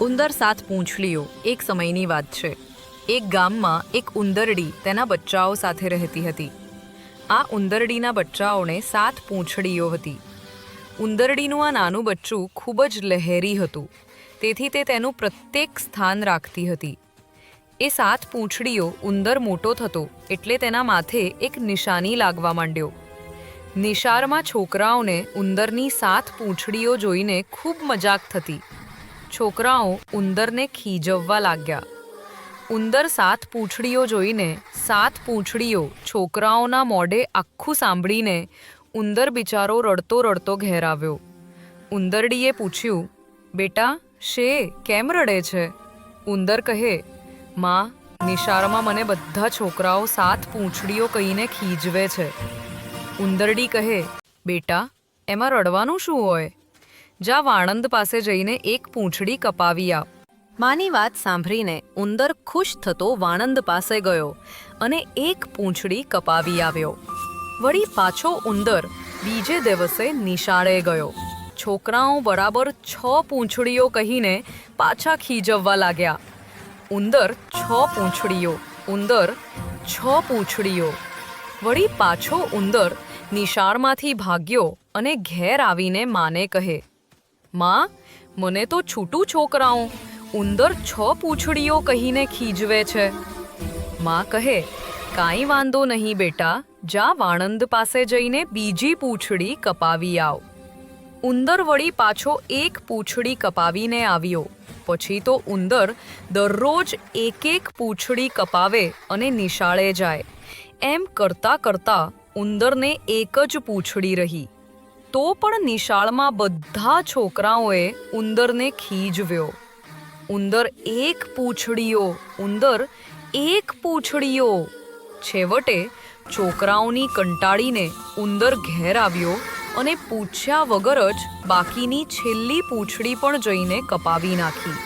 ઉંદર સાત પૂંછડીઓ એક સમયની વાત છે. એક ગામમાં એક ઉંદરડી તેના બચ્ચાઓ સાથે રહેતી હતી. આ ઉંદરડીના બચ્ચાઓને સાત પૂંછડીઓ હતી. ઉંદરડીનું આ નાનું બચ્ચું ખૂબ જ લહેરી હતું. તેથી તે તેનું પ્રત્યેક સ્થાન રાખતી હતી. એ સાત પૂંછડીઓ ઉંદર મોટો થતો એટલે તેના માથે એક નિશાની લાગવા માંડ્યો. નિશારમાં છોકરાઓને ઉંદરની સાત પૂંછડીઓ જોઈને ખૂબ મજાક થતી. છોકરાઓ ઉંદરને ખીજવવા લાગ્યા. ઉંદર સાત પૂંછડીઓ જોઈને, સાત પૂંછડીઓ છોકરાઓના મોઢે આખું સાંભળીને ઉંદર બિચારો રડતો રડતો ઘેર આવ્યો ઉંદરડીએ પૂછ્યું, બેટા, શે, કેમ રડે છે? ઉંદર કહે, માં, નિશાળમાં મને બધા છોકરાઓ સાત પૂંછડીઓ કહીને ખીજવે છે. ઉંદરડી કહે, બેટા, એમાં રડવાનું શું હોય? જા વાણંદ પાસે જઈને એક પૂંછડી કપાવી આવ માની વાત સાંભળીને ઉંદર ખુશ થતો વાણંદ પાસે ગયો અને એક પૂંછડી કપાવી આવ્યો. વળી પાછો ઉંદર બીજે દિવસે નિશાળે ગયો. છોકરાઓ બરાબર છ પૂંછડીઓ કહીને પાછા ખીજવવા લાગ્યા. ઉંદર છ પૂંછડીઓ, ઉંદર છ પૂંછડીઓ. વળી પાછો ઉંદર નિશાળમાંથી ભાગ્યો અને ઘેર આવીને માને કહે માં, મને તો છૂટું છોકરાઓ, ઉંદર છ પૂંછડીઓ કહીને ખીજવે છે. માં કહે, કાંઈ વાંધો નહીં બેટા, જા વાણંદ પાસે જઈને બીજી પૂંછડી કપાવી આવ. ઉંદર વળી પાછો એક પૂંછડી કપાવીને આવ્યો. પછી તો ઉંદર દરરોજ એક એક પૂંછડી કપાવે અને નિશાળે જાય. એમ કરતા કરતા ઉંદરને એક જ પૂંછડી રહી. તો પણ નિશાળમાં બધા છોકરાઓએ ઉંદરને ખીજવ્યો. ઉંદર એક પૂંછડીઓ ઉંદર એક પૂંછડીઓ છેવટે છોકરાઓની કંટાળીને ઉંદર ઘેર આવ્યો અને પૂછ્યા વગર જ બાકીની છેલ્લી પૂંછડી પણ જઈને કપાવી નાખી.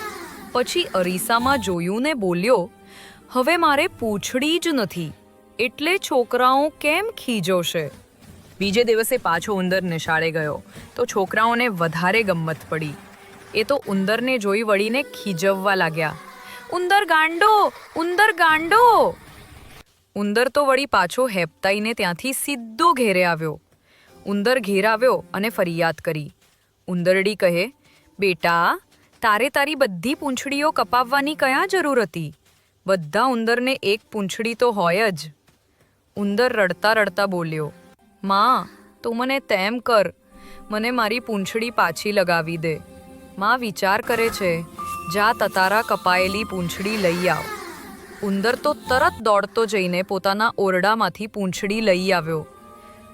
પછી અરીસામાં જોયું ને બોલ્યો, હવે મારે પૂંછડી જ નથી, એટલે છોકરાઓ કેમ ખીજોશે બીજે દિવસે પાછો ઉંદર નિશાળે ગયો. તો છોકરાઓને વધારે ગમત પડી. એ તો ઉંદરને જોઈ વળીને ખીજવવા લાગ્યા. ઉંદર ગાંડો ઉંદર ગાંડો! ઉંદર તો વળી પાછો હેપતાઈને ત્યાંથી સીધો ઘેરે આવ્યો. ઉંદર ઘેર આવ્યો અને ફરિયાદ કરી. ઉંદરડી કહે, બેટા, તારે તારી બધી પૂંછડીઓ કપાવવાની કયા જરૂર હતી? બધા ઉંદરને એક પૂંછડી તો હોય જ. ઉંદર રડતા રડતા બોલ્યો માં, તું મને તેમ કર. મને મારી પૂંછડી પાછી લગાવી દે. માં વિચાર કરે છે, જા તતારા કપાયેલી પૂંછડી લઈ આવ. ઉંદર તો તરત દોડતો જઈને પોતાના ઓરડામાંથી પૂંછડી લઈ આવ્યો.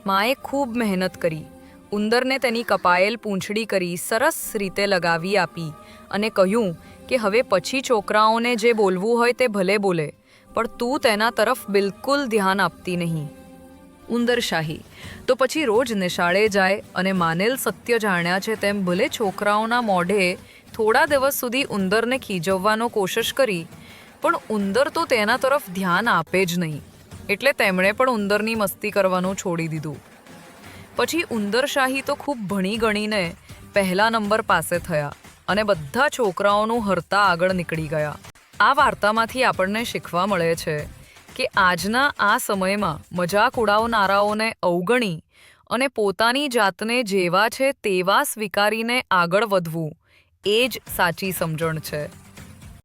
માએ ખૂબ મહેનત કરી. ઉંદરને તેની કપાયેલ પૂંછડી કરી સરસ રીતે લગાવી આપી અને કહ્યું કે હવે પછી છોકરાઓને જે બોલવું હોય તે ભલે બોલે, પણ તું તેના તરફ બિલકુલ ધ્યાન આપતી નહીં. ઉંદરશાહી. તો પછી રોજ નિશાળે જાય અને માનેલ સત્ય જાણ્યા છે તેમ ભલે છોકરાઓના મોઢે થોડા દિવસ સુધી ઉંદરને ખીજવવાનો કોશિશ કરી, પણ ઉંદર તો તેના તરફ ધ્યાન આપે જ નહીં. એટલે તેમણે પણ ઉંદરની મસ્તી કરવાનું છોડી દીધું. પછી ઉંદરશાહી તો ખૂબ ભણી ગણીને પહેલા નંબર પાસે થયા અને બધા છોકરાઓનું હરતા આગળ નીકળી ગયા. આ વાર્તામાંથી આપણને શીખવા મળે છે કે આજના આ સમયમાં મજાક ઉડાવનારાઓને અવગણી અને પોતાની જાતને જેવા છે તેવા સ્વીકારીને આગળ વધવું, એ જ સાચી સમજણ છે.